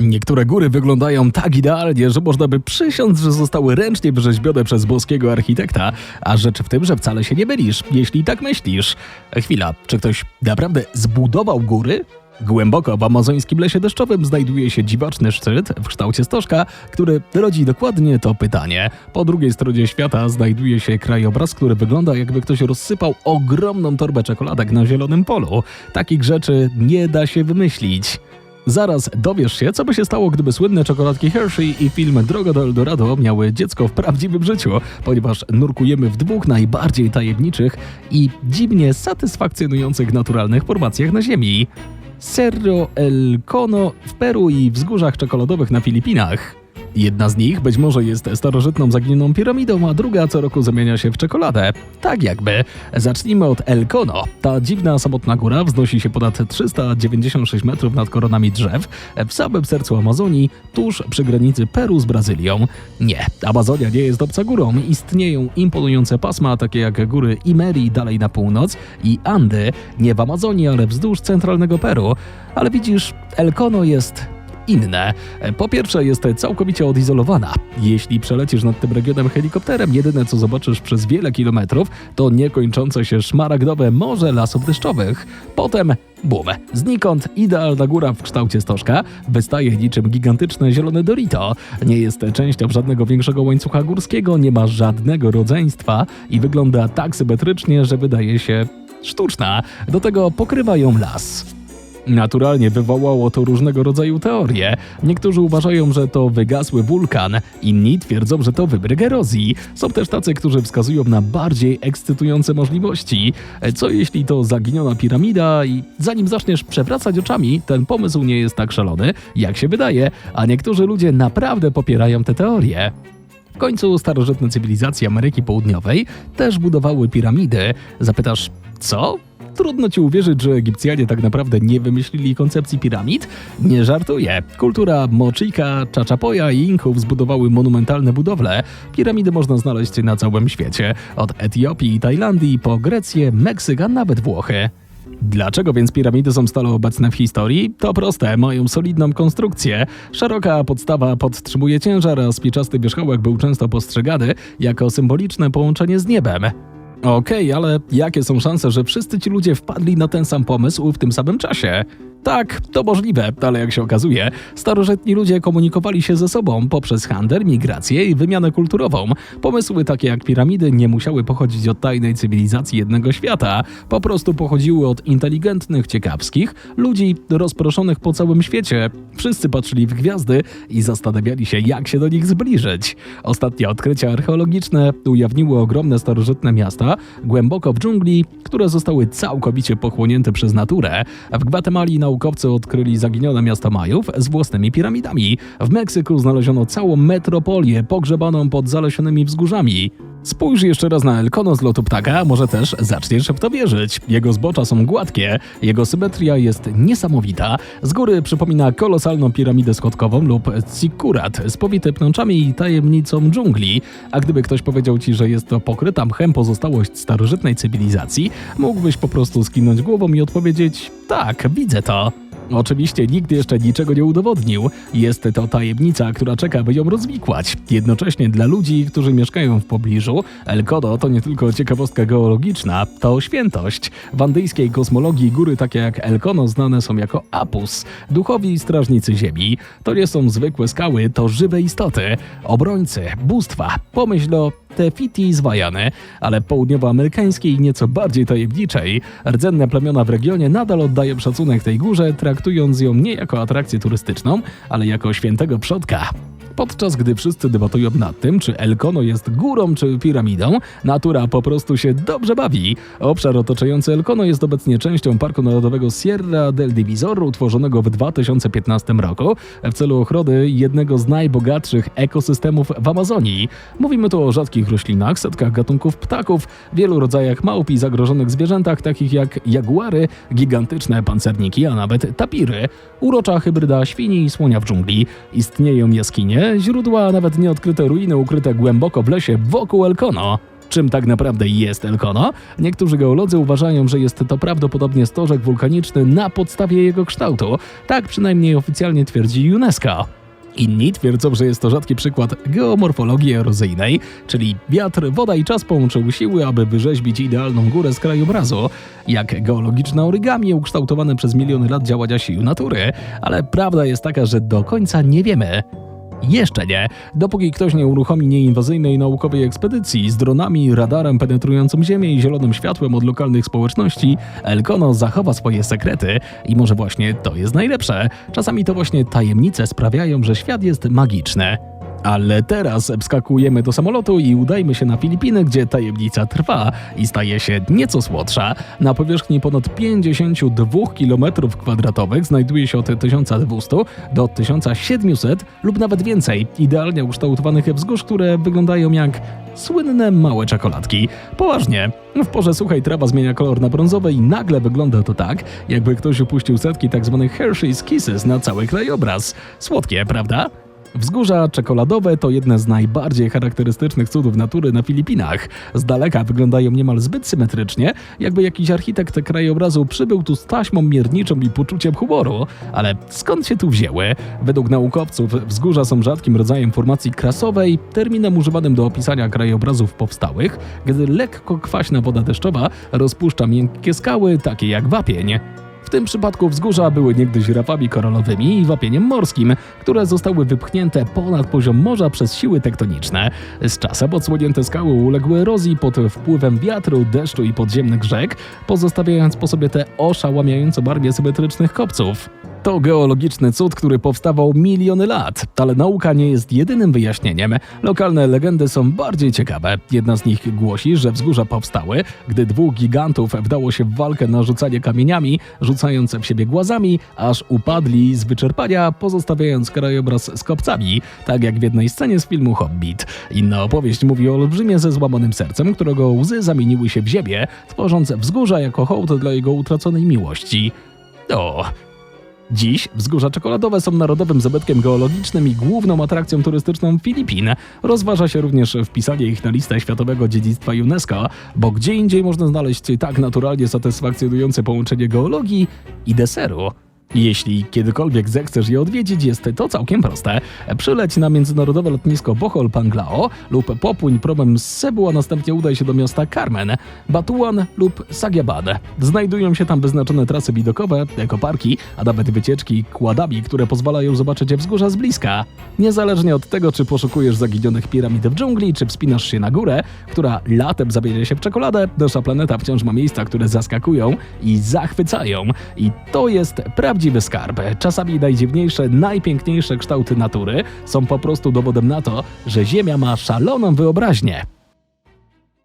Niektóre góry wyglądają tak idealnie, że można by przysiąc, że zostały ręcznie wyrzeźbione przez boskiego architekta, a rzecz w tym, że wcale się nie mylisz, jeśli tak myślisz. Chwila, czy ktoś naprawdę zbudował góry? Głęboko w amazońskim lesie deszczowym znajduje się dziwaczny szczyt w kształcie stożka, który rodzi dokładnie to pytanie. Po drugiej stronie świata znajduje się krajobraz, który wygląda jakby ktoś rozsypał ogromną torbę czekoladek na zielonym polu. Takich rzeczy nie da się wymyślić. Zaraz dowiesz się, co by się stało, gdyby słynne czekoladki Hershey i film Droga do Eldorado miały dziecko w prawdziwym życiu, ponieważ nurkujemy w dwóch najbardziej tajemniczych i dziwnie satysfakcjonujących naturalnych formacjach na Ziemi. Cerro El Cono w Peru i wzgórzach czekoladowych na Filipinach. Jedna z nich być może jest starożytną zaginioną piramidą, a druga co roku zamienia się w czekoladę. Tak jakby. Zacznijmy od El Cono. Ta dziwna, samotna góra wznosi się ponad 396 metrów nad koronami drzew w samym sercu Amazonii, tuż przy granicy Peru z Brazylią. Nie, Amazonia nie jest obca górą. Istnieją imponujące pasma, takie jak góry Imeri dalej na północ i Andy, nie w Amazonii, ale wzdłuż centralnego Peru. Ale widzisz, El Cono jest inne. Po pierwsze, jest całkowicie odizolowana. Jeśli przelecisz nad tym regionem helikopterem, jedyne co zobaczysz przez wiele kilometrów to niekończące się szmaragdowe morze lasów deszczowych. Potem Bum. Znikąd idealna góra w kształcie stożka wystaje niczym gigantyczne zielone Dorito. Nie jest częścią żadnego większego łańcucha górskiego, nie ma żadnego rodzeństwa i wygląda tak symetrycznie, że wydaje się sztuczna. Do tego pokrywa ją las. Naturalnie wywołało to różnego rodzaju teorie. Niektórzy uważają, że to wygasły wulkan, inni twierdzą, że to wybryk erozji. Są też tacy, którzy wskazują na bardziej ekscytujące możliwości. Co jeśli to zaginiona piramida i zanim zaczniesz przewracać oczami, ten pomysł nie jest tak szalony, jak się wydaje, a niektórzy ludzie naprawdę popierają te teorie. W końcu starożytne cywilizacje Ameryki Południowej też budowały piramidy. Zapytasz, co? Trudno ci uwierzyć, że Egipcjanie tak naprawdę nie wymyślili koncepcji piramid? Nie żartuję. Kultura Mochika, Czachapoja i Inków zbudowały monumentalne budowle. Piramidy można znaleźć na całym świecie. Od Etiopii i Tajlandii po Grecję, Meksyk, a nawet Włochy. Dlaczego więc piramidy są stale obecne w historii? To proste, mają solidną konstrukcję. Szeroka podstawa podtrzymuje ciężar, a spiczasty wierzchołek był często postrzegany jako symboliczne połączenie z niebem. Okej, ale jakie są szanse, że wszyscy ci ludzie wpadli na ten sam pomysł w tym samym czasie? Tak, to możliwe, ale jak się okazuje, starożytni ludzie komunikowali się ze sobą poprzez handel, migrację i wymianę kulturową. Pomysły takie jak piramidy nie musiały pochodzić od tajnej cywilizacji jednego świata, po prostu pochodziły od inteligentnych, ciekawskich ludzi rozproszonych po całym świecie. Wszyscy patrzyli w gwiazdy i zastanawiali się, jak się do nich zbliżyć. Ostatnie odkrycia archeologiczne ujawniły ogromne starożytne miasta głęboko w dżungli, które zostały całkowicie pochłonięte przez naturę. W Gwatemali naukowcy odkryli zaginione miasto Majów z własnymi piramidami. W Meksyku znaleziono całą metropolię pogrzebaną pod zalesionymi wzgórzami. Spójrz jeszcze raz na Elkono z lotu ptaka, może też zaczniesz w to wierzyć. Jego zbocza są gładkie, jego symetria jest niesamowita. Z góry przypomina kolosalną piramidę schodkową lub zikurat z powity pnączami i tajemnicą dżungli. A gdyby ktoś powiedział ci, że jest to pokryta mchem pozostałość starożytnej cywilizacji, mógłbyś po prostu skinąć głową i odpowiedzieć: tak, widzę to. Oczywiście nikt jeszcze niczego nie udowodnił. Jest to tajemnica, która czeka, by ją rozwikłać. Jednocześnie dla ludzi, którzy mieszkają w pobliżu, El Kodo to nie tylko ciekawostka geologiczna, to świętość. W andyjskiej kosmologii góry takie jak El Kono znane są jako Apus, duchowi strażnicy ziemi. To nie są zwykłe skały, to żywe istoty, obrońcy, bóstwa. Pomyśl o Tefiti z Wajany, ale południowoamerykańskiej i nieco bardziej tajemniczej. Rdzenne plemiona w regionie nadal oddają szacunek tej górze, traktując ją nie jako atrakcję turystyczną, ale jako świętego przodka. Podczas gdy wszyscy debatują nad tym, czy Elkono jest górą czy piramidą, natura po prostu się dobrze bawi. Obszar otaczający Elkono jest obecnie częścią Parku Narodowego Sierra del Divisor, utworzonego w 2015 roku w celu ochrony jednego z najbogatszych ekosystemów w Amazonii. Mówimy tu o rzadkich roślinach, setkach gatunków ptaków, wielu rodzajach małp i zagrożonych zwierzętach, takich jak jaguary, gigantyczne pancerniki, a nawet tapiry. Urocza hybryda świni i słonia w dżungli. Istnieją jaskinie, źródła, a nawet nieodkryte ruiny ukryte głęboko w lesie wokół Elkono. Czym tak naprawdę jest Elkono? Niektórzy geolodzy uważają, że jest to prawdopodobnie stożek wulkaniczny na podstawie jego kształtu. Tak przynajmniej oficjalnie twierdzi UNESCO. Inni twierdzą, że jest to rzadki przykład geomorfologii erozyjnej, czyli wiatr, woda i czas połączyły siły, aby wyrzeźbić idealną górę z krajobrazu, jak geologiczne origami ukształtowane przez miliony lat działania sił natury. Ale prawda jest taka, że do końca nie wiemy. Jeszcze nie, dopóki ktoś nie uruchomi nieinwazyjnej naukowej ekspedycji z dronami, radarem penetrującym Ziemię i zielonym światłem od lokalnych społeczności, Elkono zachowa swoje sekrety i może właśnie to jest najlepsze. Czasami to właśnie tajemnice sprawiają, że świat jest magiczny. Ale teraz wskakujemy do samolotu i udajmy się na Filipiny, gdzie tajemnica trwa i staje się nieco słodsza. Na powierzchni ponad 52 km2 znajduje się od 1200 do 1700 lub nawet więcej idealnie ukształtowanych wzgórz, które wyglądają jak słynne małe czekoladki. Poważnie, w porze suchej trawa zmienia kolor na brązowy i nagle wygląda to tak, jakby ktoś upuścił setki tzw. Hershey's Kisses na cały krajobraz. Słodkie, prawda? Wzgórza czekoladowe to jedne z najbardziej charakterystycznych cudów natury na Filipinach. Z daleka wyglądają niemal zbyt symetrycznie, jakby jakiś architekt krajobrazu przybył tu z taśmą mierniczą i poczuciem humoru. Ale skąd się tu wzięły? Według naukowców wzgórza są rzadkim rodzajem formacji krasowej, terminem używanym do opisania krajobrazów powstałych, gdy lekko kwaśna woda deszczowa rozpuszcza miękkie skały, takie jak wapień. W tym przypadku wzgórza były niegdyś rafami koralowymi i wapieniem morskim, które zostały wypchnięte ponad poziom morza przez siły tektoniczne. Z czasem odsłonięte skały uległy erozji pod wpływem wiatru, deszczu i podziemnych rzek, pozostawiając po sobie te oszałamiająco barwie symetrycznych kopców. To geologiczny cud, który powstawał miliony lat, ale nauka nie jest jedynym wyjaśnieniem. Lokalne legendy są bardziej ciekawe. Jedna z nich głosi, że wzgórza powstały, gdy dwóch gigantów wdało się w walkę na rzucanie kamieniami, rzucając w siebie głazami, aż upadli z wyczerpania, pozostawiając krajobraz z kopcami, tak jak w jednej scenie z filmu Hobbit. Inna opowieść mówi o olbrzymie ze złamanym sercem, którego łzy zamieniły się w ziemię, tworząc wzgórza jako hołd dla jego utraconej miłości. O, Dziś wzgórza czekoladowe są narodowym zabytkiem geologicznym i główną atrakcją turystyczną Filipin. Rozważa się również wpisanie ich na listę światowego dziedzictwa UNESCO, bo gdzie indziej można znaleźć tak naturalnie satysfakcjonujące połączenie geologii i deseru. Jeśli kiedykolwiek zechcesz je odwiedzić, jest to całkiem proste. Przyleć na międzynarodowe lotnisko Bohol Panglao lub popłyń promem z Cebu, a następnie udaj się do miasta Carmen, Batuan lub Sagiaban. Znajdują się tam wyznaczone trasy widokowe, ekoparki, a nawet wycieczki kładami, które pozwalają zobaczyć wzgórza z bliska. Niezależnie od tego, czy poszukujesz zaginionych piramid w dżungli, czy wspinasz się na górę, która latem zamienia się w czekoladę, nasza planeta wciąż ma miejsca, które zaskakują i zachwycają. I to jest prawdziwy skarb. Czasami najdziwniejsze, najpiękniejsze kształty natury są po prostu dowodem na to, że Ziemia ma szaloną wyobraźnię.